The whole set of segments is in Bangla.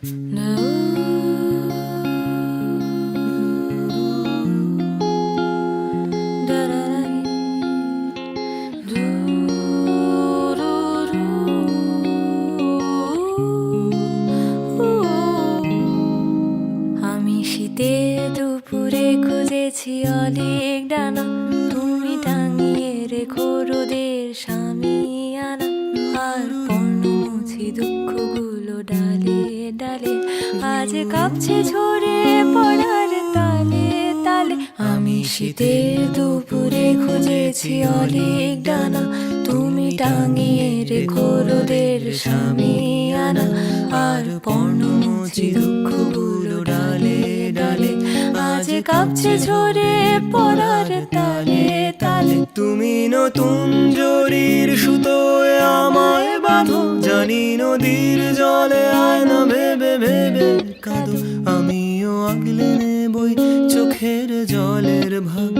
আমি শীতে দুপুরে খুঁজেছি অনেক ডানা তুমি টাঙিয়ে রেখো রোদের স্বামী আনা আর পর্ণ মুছি দুঃখগুলো ডালে ডালে, আজ কাঁপছে ঝরে পড়ার তালে তালে। আমি শীতে দুপুরে খুঁজেছি অনেক ডানা। তুমি টাঙিয়ে রেখো রোদের স্বামী আনা। আর পর্ণ মুছি দুঃখগুলো ডালে ডালে। আজ কাঁপছে ঝরে পড়ার তালে তালে। তুমি নতুন জানি নদীর জলে আয়না ভেবে ভেবে কাঁদো আমিও আগলে নেবই চোখের জলের ভাগ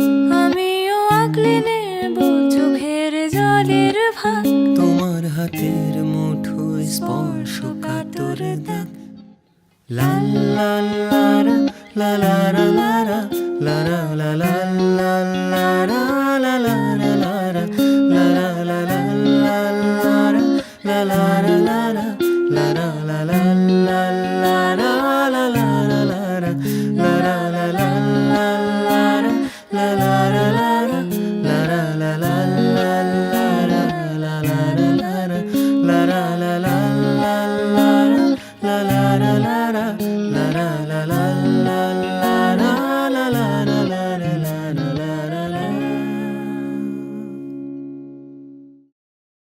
আমিও আগলে নেব চোখের জলের ভাগ তোমার হাতের মুঠোয় স্পর্শ কাতর দাগ লা লা লা লা লা লা লা লা লা লা লা রা, লা লা রা লা রা, লা লা লা লা লা লা রা, লা লা রা লা